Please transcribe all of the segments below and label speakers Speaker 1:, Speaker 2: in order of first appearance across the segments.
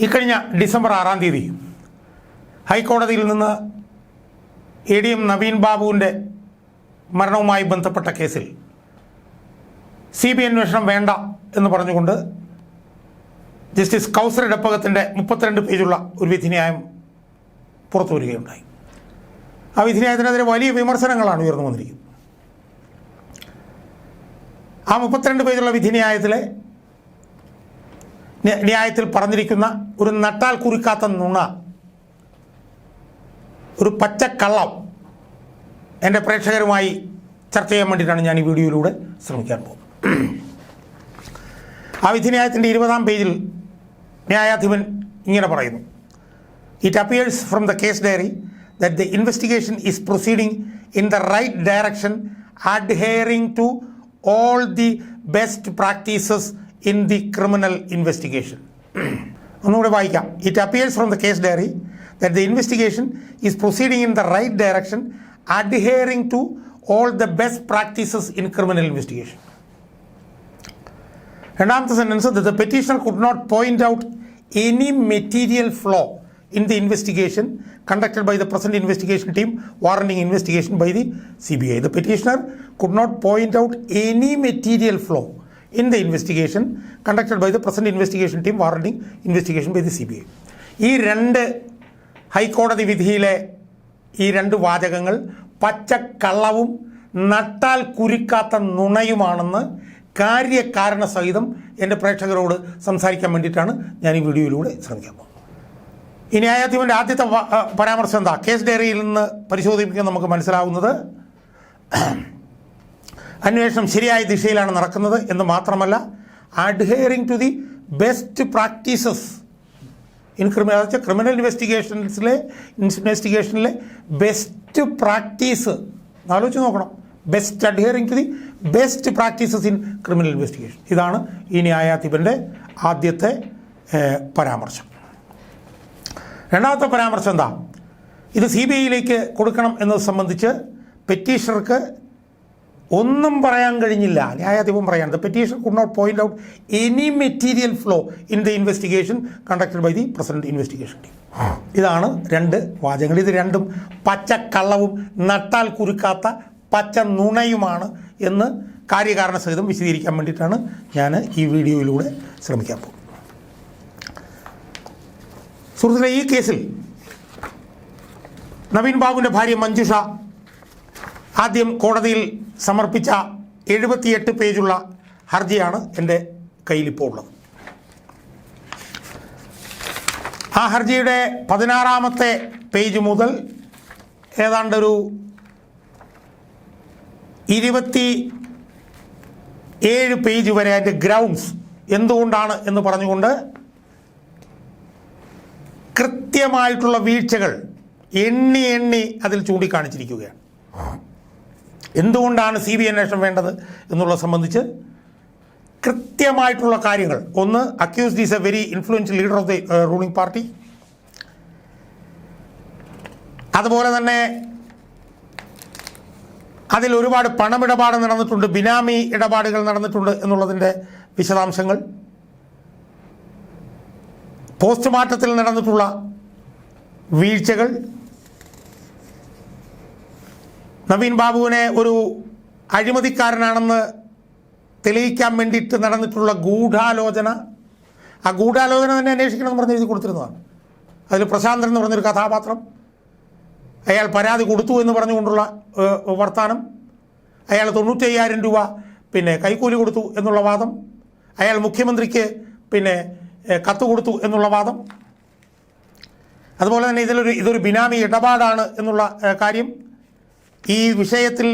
Speaker 1: ഇക്കഴിഞ്ഞ ഡിസംബർ ആറാം തീയതി ഹൈക്കോടതിയിൽ നിന്ന് എ ഡി എം നവീൻ ബാബുവിന്റെ മരണവുമായി ബന്ധപ്പെട്ട കേസിൽ സി ബി അന്വേഷണം വേണ്ട എന്ന് പറഞ്ഞുകൊണ്ട് ജസ്റ്റിസ് കൗസർ ഇടപ്പകത്തിന്റെ മുപ്പത്തിരണ്ട് പേജുള്ള ഒരു വിധിന്യായം പുറത്തു വരികയുണ്ടായി. ആ വിധിന്യായത്തിനെതിരെ വലിയ വിമർശനങ്ങളാണ് ഉയർന്നു വന്നിരിക്കുന്നത്. ആ മുപ്പത്തിരണ്ട് പേജുള്ള വിധിന്യായത്തിലെ ന്യ- ന്യായത്തിൽ പറഞ്ഞിരിക്കുന്ന ഒരു നട്ടാൽ കുറിക്കാത്ത നുണ ഒരു പച്ചക്കള്ളം എന്റെ പ്രേക്ഷകരുമായി ചർച്ച ചെയ്യാൻ വേണ്ടിയിട്ടാണ് ഞാൻ ഈ വീഡിയോയിലൂടെ ശ്രമിക്കാൻ പോകുന്നത്. ആ വിധിന്യായത്തിന്റെ ഇരുപതാം പേജിൽ ന്യായാധിപൻ ഇങ്ങനെ പറയുന്നു. It appears from the case diary that the investigation is proceeding in the right direction adhering to all the best practices in the criminal investigation ഒന്നുകൂടെ വായിക്കാം. It appears from the case diary that the investigation is proceeding in the right direction adhering to all the best practices in criminal investigation രണ്ടാമത്തെ sentence the petitioner could not point out any material flaw in the investigation conducted by the present investigation team warranting investigation by the C B I the petitioner could not point out any material flaw in the investigation conducted by the present investigation team warranting the C B I ഈ രണ്ട് ഹൈക്കോടതി വിധിയിലെ ഈ രണ്ട് വാചകങ്ങൾ പച്ചക്കള്ളവും നട്ടാൽ കുരുക്കാത്ത നുണയുമാണെന്ന് കാര്യകാരണ സഹിതം എന്റെ പ്രേക്ഷകരോട് സംസാരിക്കാൻ വേണ്ടിയിട്ടാണ് ഞാൻ ഈ വീഡിയോയിലൂടെ ശ്രമിക്കാൻ പോകുന്നത്. ഈ ന്യായാധിപന്റെ ആദ്യത്തെ പരാമർശം എന്താ? കേസ് ഡയറിയിൽ നിന്ന് പരിശോധിപ്പിക്കാൻ നമുക്ക് മനസ്സിലാവുന്നത് അന്വേഷണം ശരിയായ ദിശയിലാണ് നടക്കുന്നത് എന്ന് മാത്രമല്ല adhering to the best practices in criminal criminal ഇൻവെസ്റ്റിഗേഷൻസിലെ ഇൻവെസ്റ്റിഗേഷനിലെ ബെസ്റ്റ് പ്രാക്ടീസ് ആലോചിച്ച് നോക്കണം. Best adhering to the best practices in criminal investigation ഇതാണ് ഈ ന്യായാധിപന്റെ ആദ്യത്തെ പരാമർശം. രണ്ടാമത്തെ പരാമർശം എന്താ? ഇത് സി ബി ഐയിലേക്ക് കൊടുക്കണം എന്നത് സംബന്ധിച്ച് പെറ്റീഷണർക്ക് ഒന്നും പറയാൻ കഴിഞ്ഞില്ല. ന്യായാധിപം പറയാൻ the petition could not point out any material flaw in the investigation conducted by the president investigation team ഇതാണ് രണ്ട് വാചകങ്ങൾ. ഇത് രണ്ടും പച്ചക്കള്ളവും നട്ടാൽ കുരുക്കാത്ത പച്ച നുണയുമാണ് എന്ന് കാര്യകാരണ സഹിതം വിശദീകരിക്കാൻ വേണ്ടിയിട്ടാണ് ഞാൻ ഈ വീഡിയോയിലൂടെ ശ്രമിക്കാൻ പോകുന്നത്. സുഹൃത്തുക്കളെ ഈ കേസിൽ നവീൻ ബാബുവിന്റെ ഭാര്യ മഞ്ജുഷ ആദ്യം കോടതിയിൽ സമർപ്പിച്ച എഴുപത്തിയെട്ട് പേജുള്ള ഹർജിയാണ് എന്റെ കയ്യിലിപ്പോൾ ഉള്ളത് ആ ഹർജിയുടെ പതിനാറാമത്തെ പേജ് മുതൽ ഏതാണ്ടൊരു ഇരുപത്തി ഏഴ് പേജ് വരെ അതിന്റെ ഗ്രൗണ്ട്സ് എന്തുകൊണ്ടാണ് എന്ന് പറഞ്ഞുകൊണ്ട് കൃത്യമായിട്ടുള്ള വീഴ്ചകൾ എണ്ണി എണ്ണി അതിൽ ചൂണ്ടിക്കാണിച്ചിരിക്കുകയാണ്. എന്തുകൊണ്ടാണ് സി ബി അന്വേഷണം വേണ്ടത് എന്നുള്ളത് സംബന്ധിച്ച് കൃത്യമായിട്ടുള്ള കാര്യങ്ങൾ. ഒന്ന് accused is a very influential leader of the ruling party അതുപോലെ തന്നെ അതിൽ ഒരുപാട് പണമിടപാട് നടന്നിട്ടുണ്ട് ബിനാമി ഇടപാടുകൾ നടന്നിട്ടുണ്ട് എന്നുള്ളതിന്റെ വിശദാംശങ്ങൾ. പോസ്റ്റ്മോർട്ടത്തിൽ നടന്നിട്ടുള്ള വീഴ്ചകൾ. നവീൻ ബാബുവിനെ ഒരു അഴിമതിക്കാരനാണെന്ന് തെളിയിക്കാൻ വേണ്ടിയിട്ട് നടന്നിട്ടുള്ള ഗൂഢാലോചന. ആ ഗൂഢാലോചന തന്നെ അന്വേഷിക്കണമെന്ന് പറഞ്ഞ് എഴുതി കൊടുത്തിരുന്നതാണ്. അതിൽ പ്രശാന്തൻ എന്ന് പറഞ്ഞൊരു കഥാപാത്രം. അയാൾ പരാതി കൊടുത്തു എന്ന് പറഞ്ഞുകൊണ്ടുള്ള വർത്താനം. അയാൾ തൊണ്ണൂറ്റയ്യായിരം രൂപ പിന്നെ കൈക്കൂലി കൊടുത്തു എന്നുള്ള വാദം. അയാൾ മുഖ്യമന്ത്രിക്ക് പിന്നെ കത്ത് കൊടുത്തു എന്നുള്ള വാദം. അതുപോലെ തന്നെ ഇതിലൊരു ഇതൊരു ബിനാമി ഇടപാടാണ് എന്നുള്ള കാര്യം. ഈ വിഷയത്തിൽ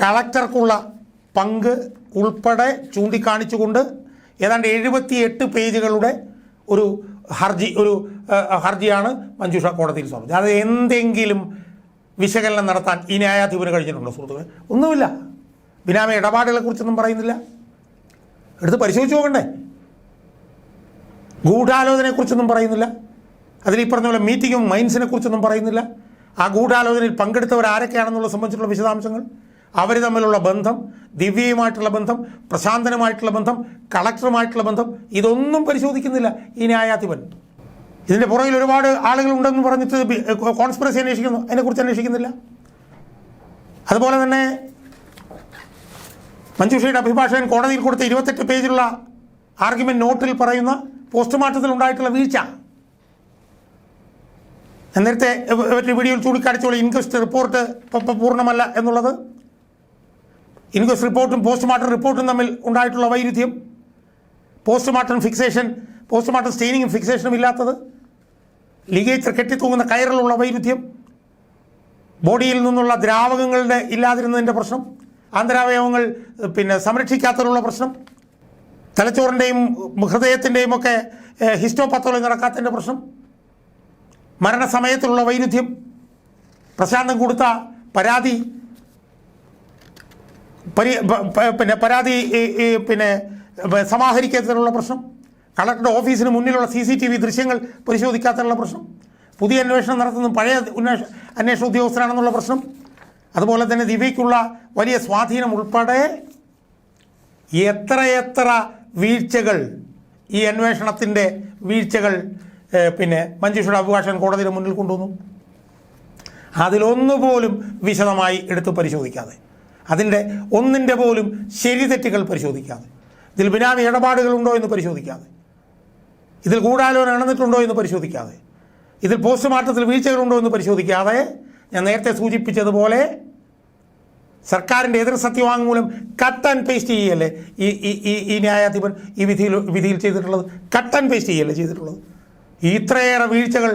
Speaker 1: കളക്ടർക്കുള്ള പങ്ക് ഉൾപ്പെടെ ചൂണ്ടിക്കാണിച്ചുകൊണ്ട് ഏതാണ്ട് എഴുപത്തി എട്ട് പേജുകളുടെ ഒരു ഹർജി ഒരു ഹർജിയാണ് മഞ്ജുഷ കോടതിയിൽ സമർപ്പിച്ചത്. അത് എന്തെങ്കിലും വിശകലനം നടത്താൻ ഈ ന്യായാധിപന് കഴിഞ്ഞിട്ടുണ്ടോ സുഹൃത്തുക്കളെ? ഒന്നുമില്ല. ബിനാമ ഇടപാടുകളെക്കുറിച്ചൊന്നും പറയുന്നില്ല. എടുത്ത് പരിശോധിച്ച് നോക്കണ്ടേ? ഗൂഢാലോചനയെക്കുറിച്ചൊന്നും പറയുന്നില്ല. അതിൽ ഈ പറഞ്ഞ പോലെ മീറ്റിങ്ങും മൈൻസിനെ കുറിച്ചൊന്നും പറയുന്നില്ല. ആ ഗൂഢാലോചനയിൽ പങ്കെടുത്തവർ ആരൊക്കെയാണെന്നുള്ള സംബന്ധിച്ചുള്ള വിശദാംശങ്ങൾ അവർ തമ്മിലുള്ള ബന്ധം ദിവ്യയുമായിട്ടുള്ള ബന്ധം പ്രശാന്തനുമായിട്ടുള്ള ബന്ധം കളക്ടറുമായിട്ടുള്ള ബന്ധം ഇതൊന്നും പരിശോധിക്കുന്നില്ല ഈ ന്യായാധിപൻ. ഇതിന്റെ പുറകിൽ ഒരുപാട് ആളുകളുണ്ടെന്ന് പറഞ്ഞിട്ട് ബി- കോൺസ്പിറസി അന്വേഷിക്കുന്നു. അതിനെക്കുറിച്ച് അന്വേഷിക്കുന്നില്ല. അതുപോലെ തന്നെ മഞ്ജുഷയുടെ അഭിഭാഷകൻ കോടതിയിൽ കൊടുത്ത ഇരുപത്തെട്ട് പേജിലുള്ള ആർഗ്യുമെന്റ് നോട്ടിൽ പറയുന്ന പോസ്റ്റ്മോർട്ടത്തിൽ ഉണ്ടായിട്ടുള്ള വീഴ്ച. നേരത്തെ ഒരു വീഡിയോയിൽ ചൂണ്ടിക്കാണിച്ചോളൂ ഇൻക്വസ്റ്റ് റിപ്പോർട്ട് പൂർണമല്ല എന്നുള്ളത്. ഇൻക്വസ്റ്റ് റിപ്പോർട്ടും പോസ്റ്റ്മോർട്ടം റിപ്പോർട്ടും തമ്മിൽ ഉണ്ടായിട്ടുള്ള വൈരുദ്ധ്യം. പോസ്റ്റ്മോർട്ടം ഫിക്സേഷൻ പോസ്റ്റ്മോർട്ടം സ്റ്റെയിനിങ്ങും ഫിക്സേഷനും ഇല്ലാത്തത്. ലിഗേച്ചർ കെട്ടിത്തൂങ്ങുന്ന കയറിലുള്ള വൈരുദ്ധ്യം. ബോഡിയിൽ നിന്നുള്ള ദ്രാവകങ്ങളുടെ ഇല്ലാതിരുന്നതിന്റെ പ്രശ്നം. ആന്തരാവയവങ്ങൾ പിന്നെ സംരക്ഷിക്കാത്തതിലുള്ള പ്രശ്നം. തലച്ചോറിന്റെയും ഹൃദയത്തിന്റെയും ഒക്കെ ഹിസ്റ്റോപത്തോളി നടക്കാത്തതിന്റെ പ്രശ്നം. മരണസമയത്തിലുള്ള വൈരുദ്ധ്യം പ്രശാന്തം കൊടുത്ത പരാതി പരി പിന്നെ പരാതി പിന്നെ സമാഹരിക്കാത്തതിനുള്ള പ്രശ്നം കളക്ടറുടെ ഓഫീസിന് മുന്നിലുള്ള സി സി ടി വി ദൃശ്യങ്ങൾ പരിശോധിക്കാത്തതിനുള്ള പ്രശ്നം പുതിയ അന്വേഷണം നടത്തുന്നത് പഴയ ഉന്വേഷ അന്വേഷണ ഉദ്യോഗസ്ഥരാണെന്നുള്ള പ്രശ്നം അതുപോലെ തന്നെ ദിവ്യയ്ക്കുള്ള വലിയ സ്വാധീനം ഉൾപ്പെടെ എത്രയെത്ര വീഴ്ചകൾ ഈ അന്വേഷണത്തിന്റെ വീഴ്ചകൾ പിന്നെ മഞ്ജുഷയുടെ അഭിഭാഷകൻ കോടതിയുടെ മുന്നിൽ കൊണ്ടുവന്നു. അതിലൊന്നുപോലും വിശദമായി എടുത്ത് പരിശോധിക്കാതെ. അതിന്റെ ഒന്നിന്റെ പോലും ശരി തെറ്റുകൾ പരിശോധിക്കാതെ. ഇതിൽ ബിനാമി ഇടപാടുകളുണ്ടോ എന്ന് പരിശോധിക്കാതെ. ഇതിൽ ഗൂഢാലോചന നടന്നിട്ടുണ്ടോ എന്ന് പരിശോധിക്കാതെ. ഇതിൽ പോസ്റ്റ്മോർട്ടത്തിൽ വീഴ്ചകളുണ്ടോ എന്ന് പരിശോധിക്കാതെ ഞാൻ നേരത്തെ സൂചിപ്പിച്ചതുപോലെ സർക്കാരിന്റെ എതിർ സത്യവാങ്മൂലം കട്ട് ആൻഡ് പേസ്റ്റ് ചെയ്യല്ലേ ഈ ഈ ഈ ന്യായാധിപൻ ഈ വിധിയിൽ വിധിയിൽ ചെയ്തിട്ടുള്ളത്? കട്ട് ആൻഡ് പേസ്റ്റ് ചെയ്യല്ലേ ചെയ്തിട്ടുള്ളത്? ഇത്രയേറെ വീഴ്ചകൾ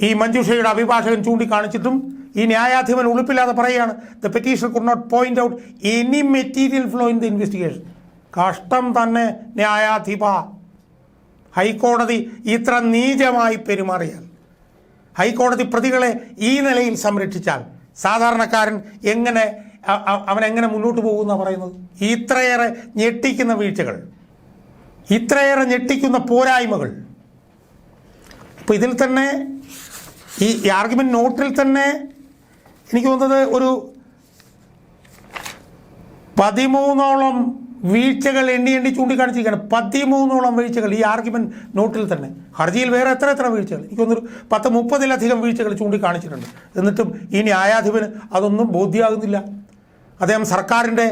Speaker 1: ഈ മഞ്ജുഷയുടെ അഭിഭാഷകൻ ചൂണ്ടിക്കാണിച്ചിട്ടും ഈ ന്യായാധിപൻ ഉളുപ്പില്ലാതെ പറയുകയാണ്. The petition could not point out any material flaw in the investigation കഷ്ടം തന്നെ ന്യായാധിപ. ഹൈക്കോടതി ഇത്ര നീചമായി പെരുമാറിയാൽ ഹൈക്കോടതി പ്രതികളെ ഈ നിലയിൽ സംരക്ഷിച്ചാൽ സാധാരണക്കാരൻ എങ്ങനെ അവൻ എങ്ങനെ മുന്നോട്ട് പോകുമെന്നാണ് പറയുന്നത്? ഇത്രയേറെ ഞെട്ടിക്കുന്ന വീഴ്ചകൾ ഇത്രയേറെ ഞെട്ടിക്കുന്ന പോരായ്മകൾ അപ്പോൾ ഇതിൽ തന്നെ ഈ ആർഗ്യുമെന്റ് നോട്ടിൽ തന്നെ എനിക്ക് തോന്നുന്നത് ഒരു പതിമൂന്നോളം വീഴ്ചകൾ എണ്ണി എണ്ണി ചൂണ്ടിക്കാണിച്ചിരിക്കുകയാണ്. പതിമൂന്നോളം വീഴ്ചകൾ ഈ ആർഗ്യുമെന്റ് നോട്ടിൽ തന്നെ. ഹർജിയിൽ വേറെ എത്ര എത്ര വീഴ്ചകൾ? എനിക്കൊന്നൊരു പത്ത് മുപ്പതിലധികം വീഴ്ചകൾ ചൂണ്ടിക്കാണിച്ചിട്ടുണ്ട്. എന്നിട്ടും ഈ ന്യായാധിപന് അതൊന്നും ബോധ്യമാകുന്നില്ല. അദ്ദേഹം സർക്കാരിന്റെ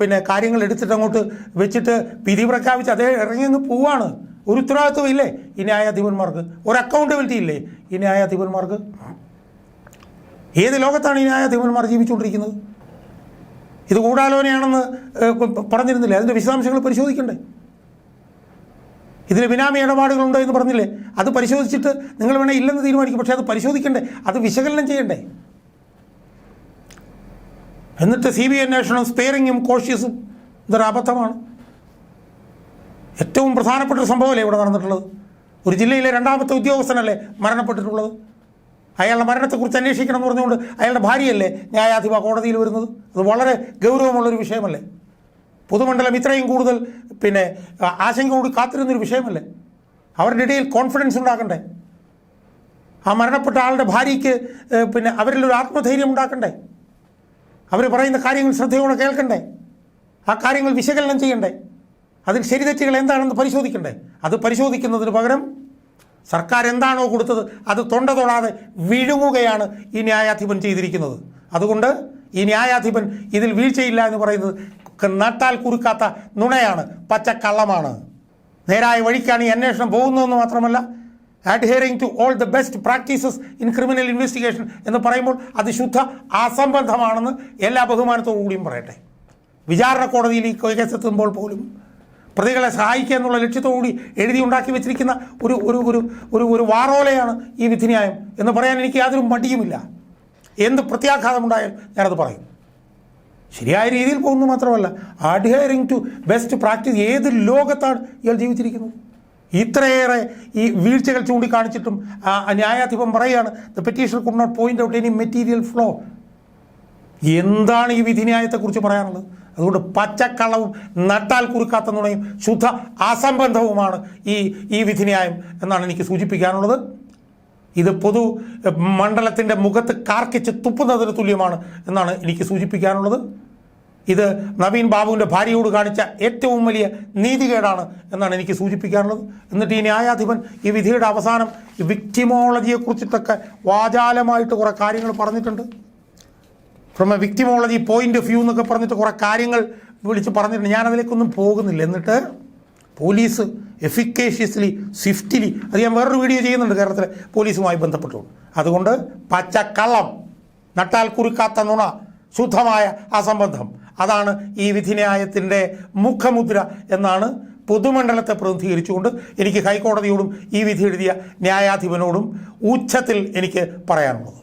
Speaker 1: പിന്നെ കാര്യങ്ങൾ എടുത്തിട്ട് അങ്ങോട്ട് വെച്ചിട്ട് വിധി പ്രഖ്യാപിച്ച് അദ്ദേഹം ഇറങ്ങി അങ്ങ് പോവാണ്. ഒരു ഉത്തരവാദിത്വം ഇല്ലേ? ഈ ന്യായാധിപന്മാർക്ക്. ഒരു അക്കൗണ്ടബിലിറ്റി ഇല്ലേ? ഈ ന്യായാധിപന്മാർക്ക്. ഏത് ലോകത്താണ് ഈ ന്യായാധിപന്മാർ ജീവിച്ചുകൊണ്ടിരിക്കുന്നത്? ഇത് ഗൂഢാലോചനയാണെന്ന് പറഞ്ഞിരുന്നില്ലേ? അതിന്റെ വിശദാംശങ്ങൾ പരിശോധിക്കണ്ടേ? ഇതിൽ ബിനാമി ഇടപാടുകളുണ്ടോ എന്ന് പറഞ്ഞില്ലേ? അത് പരിശോധിച്ചിട്ട് നിങ്ങൾ വേണേൽ ഇല്ലെന്ന് തീരുമാനിക്കും. പക്ഷേ അത് പരിശോധിക്കണ്ടേ? അത് വിശകലനം ചെയ്യണ്ടേ? എന്നിട്ട് സി ബി അന്വേഷണം സ്പെയറിങ്ങും കോഷ്യസും ഇതൊരു അബദ്ധമാണ്. ഏറ്റവും പ്രധാനപ്പെട്ട ഒരു സംഭവമല്ലേ ഇവിടെ നടന്നിട്ടുള്ളത്? ഒരു ജില്ലയിലെ രണ്ടാമത്തെ ഉദ്യോഗസ്ഥനല്ലേ മരണപ്പെട്ടിട്ടുള്ളത്? അയാളുടെ മരണത്തെക്കുറിച്ച് അന്വേഷിക്കണം എന്ന് പറഞ്ഞുകൊണ്ട് അയാളുടെ ഭാര്യയല്ലേ ന്യായാധിപ കോടതിയിൽ വരുന്നത്? അത് വളരെ ഗൗരവമുള്ളൊരു വിഷയമല്ലേ? പൊതുമണ്ഡലം ഇത്രയും കൂടുതൽ പിന്നെ ആശങ്ക ആശങ്കയോട് കാത്തിരുന്നൊരു വിഷയമല്ലേ? അവരുടെ ഇടയിൽ കോൺഫിഡൻസ് ഉണ്ടാക്കണ്ടേ? ആ മരണപ്പെട്ട ആളുടെ ഭാര്യയ്ക്ക് പിന്നെ പിന്നെ ഒരു ആത്മധൈര്യം ഉണ്ടാക്കണ്ടേ? അവർ പറയുന്ന കാര്യങ്ങൾ ശ്രദ്ധയോടെ കേൾക്കണ്ടേ? ആ കാര്യങ്ങൾ വിശകലനം ചെയ്യണ്ടേ? അതിൽ ശരിതെറ്റുകൾ എന്താണെന്ന് പരിശോധിക്കണ്ടേ? അത് പരിശോധിക്കുന്നതിന് പകരം സർക്കാർ എന്താണോ കൊടുത്തത് അത് തൊണ്ട തൊടാതെ വിഴുങ്ങുകയാണ് ഈ ന്യായാധിപൻ ചെയ്തിരിക്കുന്നത്. അതുകൊണ്ട് ഈ ന്യായാധിപൻ ഇതിൽ വീഴ്ചയില്ല എന്ന് പറയുന്നത് നട്ടാൽ കുറുക്കാത്ത നുണയാണ് പച്ചക്കള്ളമാണ്. നേരായ വഴിക്കാണ് ഈ അന്വേഷണം പോകുന്നതെന്ന് മാത്രമല്ല adhering to all the best practices in criminal investigation എന്ന് പറയുമ്പോൾ അത് ശുദ്ധ അസംബന്ധമാണെന്ന് എല്ലാ ബഹുമാനത്തോടു കൂടിയും പറയട്ടെ. വിചാരണ കോടതിയിൽ ഈ കേസെത്തുമ്പോൾ പോലും പ്രതികളെ സഹായിക്കുക എന്നുള്ള ലക്ഷ്യത്തോടുകൂടി എഴുതി ഉണ്ടാക്കി വെച്ചിരിക്കുന്ന ഒരു ഒരു ഒരു ഒരു ഒരു വാറോലയാണ് ഈ വിധിന്യായം എന്ന് പറയാൻ എനിക്ക് യാതൊരു മടിയുമില്ല. എന്ത് പ്രത്യാഘാതമുണ്ടായാലും ഞാനത് പറയും. ശരിയായ രീതിയിൽ പോകുന്നു മാത്രമല്ല അഡ്ഹയറിങ് ടു ബെസ്റ്റ് പ്രാക്ടീസ് ഏത് ലോകത്താണ് ഇയാൾ ജീവിച്ചിരിക്കുന്നത്? ഇത്രയേറെ ഈ വീഴ്ചകൾ ചൂണ്ടിക്കാണിച്ചിട്ടും ആ ന്യായാധിപൻ പറയുകയാണ് the petition could not point out any material flaw എന്താണ് ഈ വിധിന്യായത്തെക്കുറിച്ച് പറയാനുള്ളത്? അതുകൊണ്ട് പച്ചക്കള്ളവും നട്ടാൽ കുറുക്കാത്ത നുണയും ശുദ്ധ അസംബന്ധവുമാണ് ഈ ഈ വിധിന്യായം എന്നാണ് എനിക്ക് സൂചിപ്പിക്കാനുള്ളത്. ഇത് പൊതു മണ്ഡലത്തിന്റെ മുഖത്ത് കാർക്കിച്ച് തുപ്പുന്നതിന് തുല്യമാണ് എന്നാണ് എനിക്ക് സൂചിപ്പിക്കാനുള്ളത്. ഇത് നവീൻ ബാബുവിന്റെ ഭാര്യയോട് കാണിച്ച ഏറ്റവും വലിയ നീതികേടാണ് എന്നാണ് എനിക്ക് സൂചിപ്പിക്കാനുള്ളത്. എന്നിട്ട് ഈ ന്യായാധിപൻ ഈ വിധിയുടെ അവസാനം വിക്ടിമോളജിയെക്കുറിച്ചിട്ടൊക്കെ വാചാലമായിട്ട് കുറേ കാര്യങ്ങൾ പറഞ്ഞിട്ടുണ്ട്. From a victimology point of view എന്നൊക്കെ പറഞ്ഞിട്ട് കുറേ കാര്യങ്ങൾ വിളിച്ച് പറഞ്ഞിട്ടുണ്ട്. ഞാൻ അതിലേക്കൊന്നും പോകുന്നില്ല. എന്നിട്ട് പോലീസ് എഫിക്കേഷ്യസ്ലി സ്വിഫ്റ്റിലി അത് ഞാൻ വേറൊരു വീഡിയോ ചെയ്യുന്നുണ്ട് കേരളത്തിലെ പോലീസുമായി ബന്ധപ്പെട്ടുകൊണ്ട്. അതുകൊണ്ട് പച്ചക്കള്ളം നട്ടാൽ കുറുക്കാത്ത നുണ ശുദ്ധമായ അസംബന്ധം അതാണ് ഈ വിധിന്യായത്തിന്റെ മുഖമുദ്ര എന്നാണ് പൊതുമണ്ഡലത്തെ പ്രതിനിധീകരിച്ചുകൊണ്ട് എനിക്ക് ഹൈക്കോടതിയോടും ഈ വിധി എഴുതിയ ന്യായാധിപനോടും ഉച്ചത്തിൽ എനിക്ക് പറയാനുള്ളത്.